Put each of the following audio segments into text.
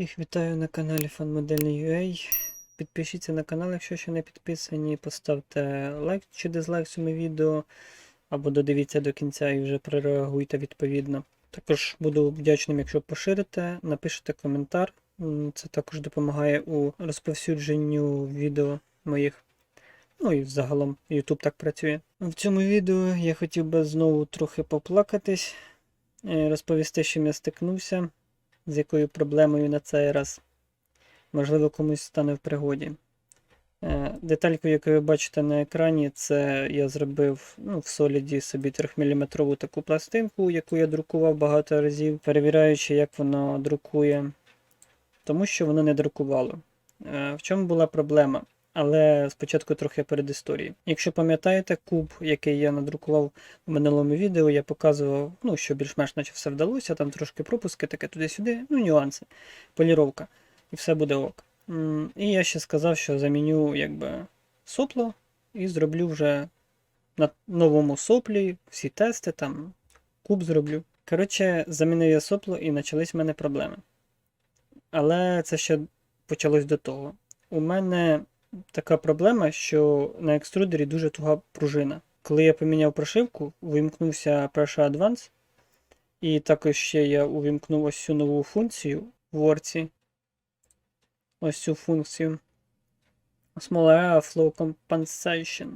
Всіх вітаю на каналі FanModelь.ua. Підпишіться на канал, якщо ще не підписані. Поставте лайк чи дизлайк цьому відео, або додивіться до кінця і вже прореагуйте відповідно. Також буду вдячним, якщо поширите, напишете коментар. Це також допомагає у розповсюдженню відео моїх. Ну і загалом YouTube так працює. В цьому відео я хотів би знову трохи поплакатись, е, розповісти, що я стикнувся з якою проблемою на цей раз. Можливо, комусь стане в пригоді. Е, Детальку, яку ви бачите на екрані, це я зробив ну, в соліді собі 3-мм таку пластинку, яку я друкував багато разів, перевіряючи, як воно друкує, тому що воно не друкувало. Е, В чому була проблема? Але спочатку трохи перед історією. Якщо пам'ятаєте, куб, який я надрукував в минулому відео, я показував, ну, що більш-менш наче все вдалося, там трошки пропуски, таке туди-сюди, ну, нюанси, поліровка, і все буде ок. І я ще сказав, що заміню якби сопло і зроблю вже на новому соплі всі тести, там куб зроблю. Коротше, замінив я сопло і почались в мене проблеми. Але це ще почалось до того. У мене така проблема, що на екструдері дуже туга пружина. Коли я поміняв прошивку, увімкнувся Pressure Advance, і також ще я увімкнув ось цю нову функцію в Word. Ось цю функцію. Small Flow Compensation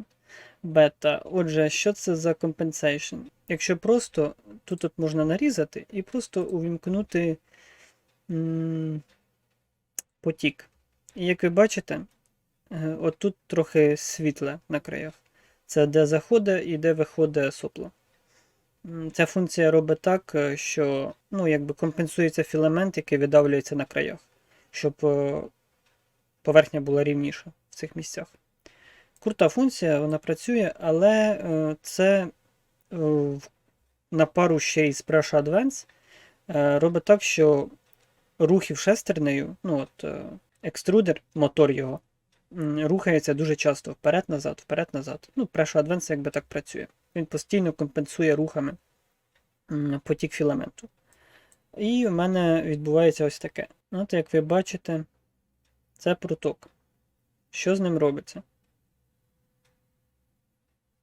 Beta. Отже, що це за compensation? Якщо просто, тут от можна нарізати і просто увімкнути м, потік. І як ви бачите, Е, От тут трохи світле на краях. Це де заходить і де виходить сопло. Ця функція робить так, е, що ну, якби компенсується філамент, який видавлюється на краях, щоб е, поверхня була рівніша в цих місцях. Крута функція, вона працює, але це на пару ще із Pressure Advance робить так, що рухів шестернею, ну от екструдер, мотор його, рухається дуже часто вперед-назад, вперед-назад. Ну, Pressure Advance якби так працює. Він постійно компенсує рухами потік філаменту. І в мене відбувається ось таке. От як ви бачите, це проток. Що з ним робиться?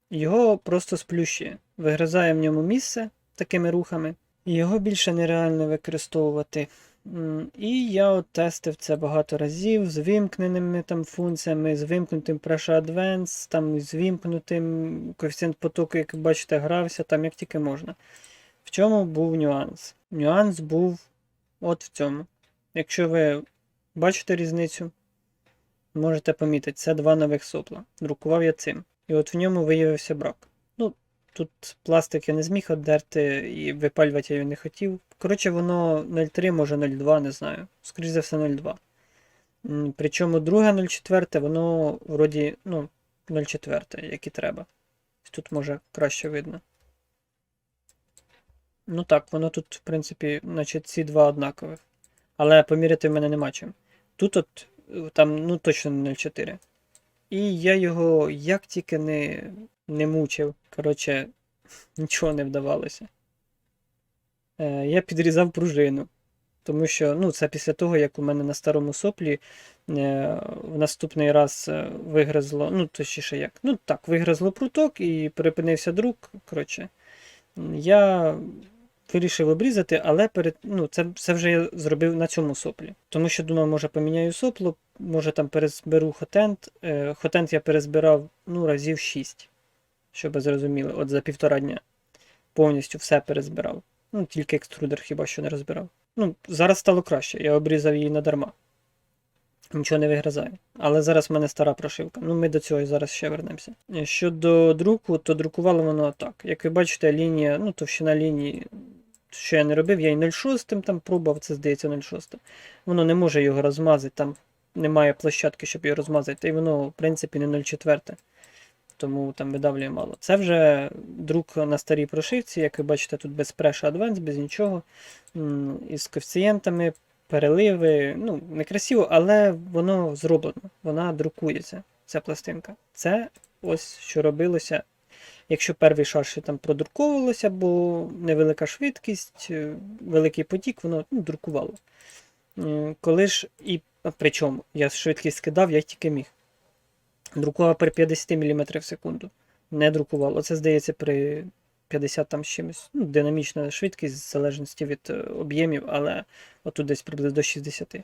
Його просто сплющує, вигризає в ньому місце такими рухами, і його більше нереально використовувати. І я от тестив це багато разів з вимкненими там функціями, з вимкнутим Pressure Advance, там з вимкнутим коефіцієнт потоку, як бачите, грався там як тільки можна. В чому був нюанс? Нюанс був от в цьому. Якщо ви бачите різницю, можете помітити, це два нових сопла. Друкував я цим. І от в ньому виявився брак. Ну, тут пластик я не зміг одерти і випалювати я його не хотів. Коротше, воно 0,3, може 0,2, не знаю. Скоріше за все 0,2. М, Причому друге 0,4, воно вроді, ну, 0,4, як і треба. Тут може краще видно. Ну так, воно тут, в принципі, значить, ці два однакових. Але поміряти в мене нема чим. Тут от е, там, ну точно 0,4. І я його як тільки не, не мучив. Коротше, нічого не вдавалося. Е, я підрізав пружину. Тому що ну, це після того, як у мене на старому соплі е, в наступний раз е, вигризло, ну, точніше як. Ну так, вигризло пруток і перепинився друк. Коротше, я вирішив обрізати, але перед, ну, це, це вже я зробив на цьому соплі. Тому що думав, може поміняю сопло, може там перезберу хотент. Хотент я перезбирав ну, разів 6, щоб зрозуміли, от за півтора дня. Повністю все перезбирав. Ну, тільки екструдер хіба що не розбирав. Ну, зараз стало краще, я обрізав її надарма. Нічого не вигризає. Але зараз в мене стара прошивка. Ну, ми до цього і зараз ще вернемося. Щодо друку, то друкувало воно так. Як ви бачите, лінія, ну, товщина лінії, що я не робив, я і 0,6 там пробував, це здається 0,6. Воно не може його розмазати, там немає площадки, щоб його розмазати, та й воно, в принципі, не 0,4. Тому там видавлює мало. Це вже друк на старій прошивці, як ви бачите, тут без Pressure Advance, без нічого. Із коефіцієнтами, переливи. Ну, некрасиво, але воно зроблено. Вона друкується, ця пластинка. Це ось що робилося. Якщо перший шар ще там продруковувалося, бо невелика швидкість, е, великий потік, воно ну, друкувало. Е, Коли ж і. Причому я швидкість скидав, як тільки міг. Друкував при 50 мм в секунду. Не друкував. Оце здається при 50 там чимось. Ну, динамічна швидкість в залежності від е, об'ємів, але отут десь приблизно до 60.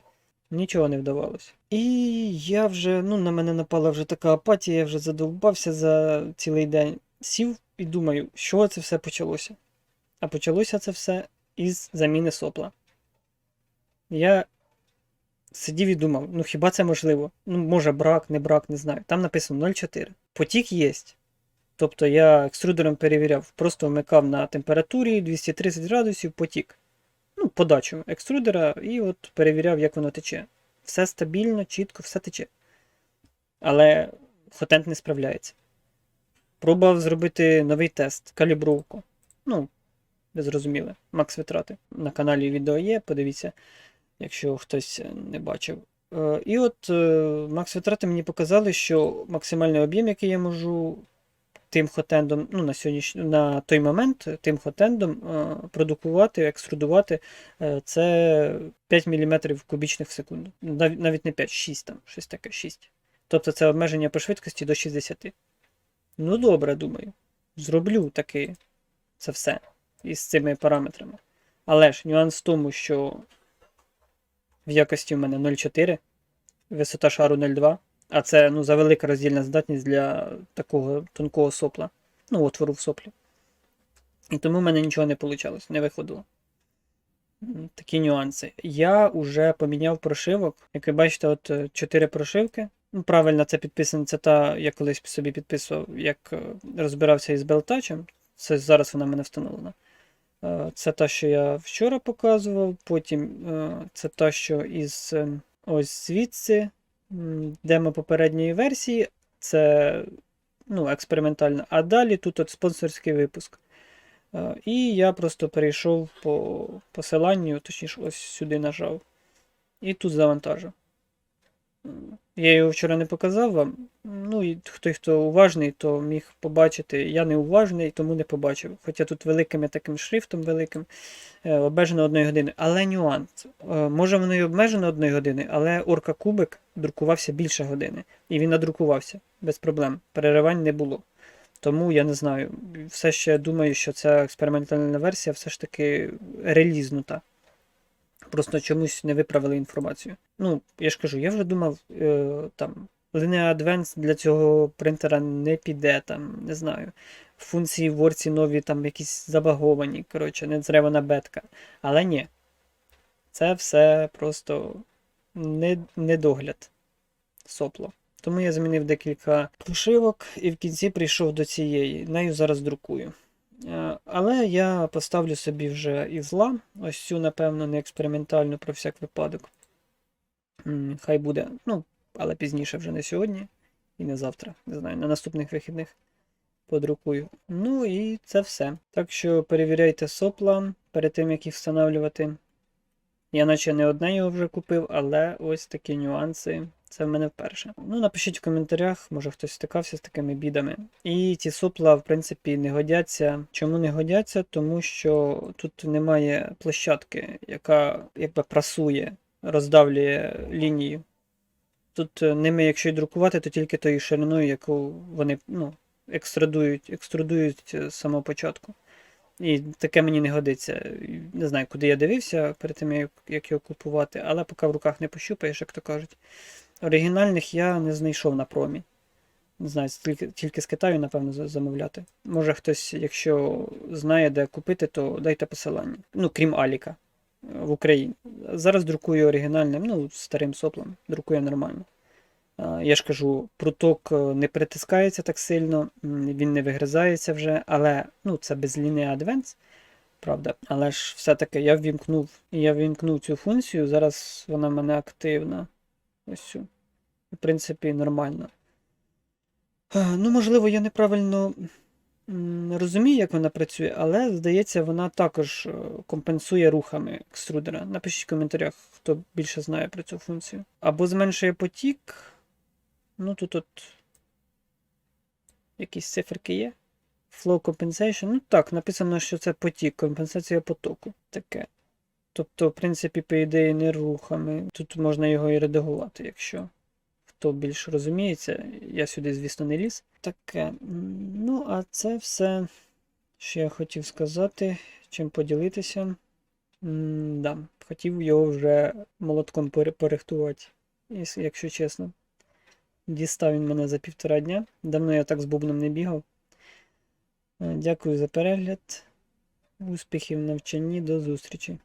Нічого не вдавалося. І я вже, ну, на мене напала вже така апатія, я вже задовбався за цілий день. Сів і думаю, що це все почалося. А почалося це все із заміни сопла. Я сидів і думав, ну хіба це можливо? Ну, може брак, не брак, не знаю. Там написано 0,4. Потік є. Тобто я екструдером перевіряв, просто вмикав на температурі 230 градусів потік. Ну, подачу екструдера, і от перевіряв, як воно тече. Все стабільно, чітко, все тече. Але хотент не справляється. Пробував зробити новий тест, калібровку. Ну, ви зрозуміли, макс витрати. На каналі відео є, подивіться, якщо хтось не бачив. Е, І от е, макс витрати мені показали, що максимальний об'єм, який я можу тим хотендом, ну, на сьогоднішній, на той момент, тим хотендом е, продукувати, екструдувати, е, це 5 мм кубічних в секунду. Навіть не 5, 6 там, щось таке, 6. Тобто це обмеження по швидкості до 60. Ну, добре, думаю. Зроблю таки це все із цими параметрами. Але ж нюанс в тому, що в якості в мене 0,4, висота шару 0,2, а це ну, завелика роздільна здатність для такого тонкого сопла. Ну, отвору в соплі. І тому в мене нічого не вийшло, не виходило. Такі нюанси. Я вже поміняв прошивок. Як ви бачите, от 4 прошивки. Ну, правильно, це підписано. Це та, я колись собі підписував, як е, розбирався із Белтачем. Це зараз вона в мене встановлена. Е, Це та, що я вчора показував. Потім е, це та, що із е, ось звідси. Демо попередньої версії. Це ну, експериментальна. А далі тут от спонсорський випуск. І я просто перейшов по посиланню, точніше, ось сюди нажав. І тут завантажив. Я його вчора не показав вам. Ну, і хто, хто уважний, то міг побачити. Я не уважний, тому не побачив. Хоча тут великим таким шрифтом великим е, обмежено одної години. Але нюанс. Е, Може воно і обмежено одної години, але Орка Кубик друкувався більше години. І він надрукувався без проблем. Переривань не було. Тому я не знаю. Все ще думаю, що ця експериментальна версія все ж таки релізнута. Просто чомусь не виправили інформацію. Ну, я ж кажу, я вже думав, е, там, Linear Advance для цього принтера не піде, там, не знаю. Функції в Word нові там якісь забаговані, коротше, не зревана бетка. Але ні. Це все просто не, недогляд сопло. Тому я замінив декілька прошивок і в кінці прийшов до цієї. Нею зараз друкую. Е, Але я поставлю собі вже і зла. Ось цю, напевно, не експериментальну про всяк випадок. Хай буде. Ну, але пізніше вже не сьогодні і не завтра. Не знаю, на наступних вихідних подрукую. Ну і це все. Так що перевіряйте сопла перед тим, як їх встановлювати. Я наче не одне його вже купив, але ось такі нюанси. Це в мене вперше. Ну, напишіть в коментарях, може хтось стикався з такими бідами. І ці сопла, в принципі, не годяться. Чому не годяться? Тому що тут немає площадки, яка якби прасує, роздавлює лінію. Тут е, ними, якщо й друкувати, то тільки тою шириною, яку вони ну, екструдують, екструдують е, з самого початку. І таке мені не годиться. Не знаю, куди я дивився перед тим, як його купувати, але поки в руках не пощупаєш, як то кажуть. Оригінальних я не знайшов на промі. Не знаю, тільки, тільки з Китаю, напевно, замовляти. Може хтось, якщо знає, де купити, то дайте посилання. Ну, крім Аліка е, в Україні. Зараз друкую оригінальним, ну, старим соплом, друкує нормально. Я ж кажу, пруток е, не притискається так сильно, він не вигризається вже, але ну, це без лінії Advance, правда. Але ж все-таки я ввімкнув, я ввімкнув цю функцію, зараз вона в мене активна. Ось цю. В принципі, нормально. Е, Ну, можливо, я неправильно розумію, як вона працює, але здається, вона також е, компенсує рухами екструдера. Напишіть в коментарях, хто більше знає про цю функцію. Або зменшує потік. Ну, тут от якісь циферки є. Flow compensation. Ну так, написано, що це потік, компенсація потоку. Таке. Тобто, в принципі, по ідеї, не рухами. Тут можна його і редагувати, якщо хто більш розуміється. Я сюди, звісно, не ліз. Таке. Ну, а це все, що я хотів сказати, чим поділитися. Да, хотів його вже молотком порихтувати, якщо чесно. Дістав він мене за півтора дня. Давно я так з бубном не бігав. Е, Дякую за перегляд. Успіхів в навчанні. До зустрічі!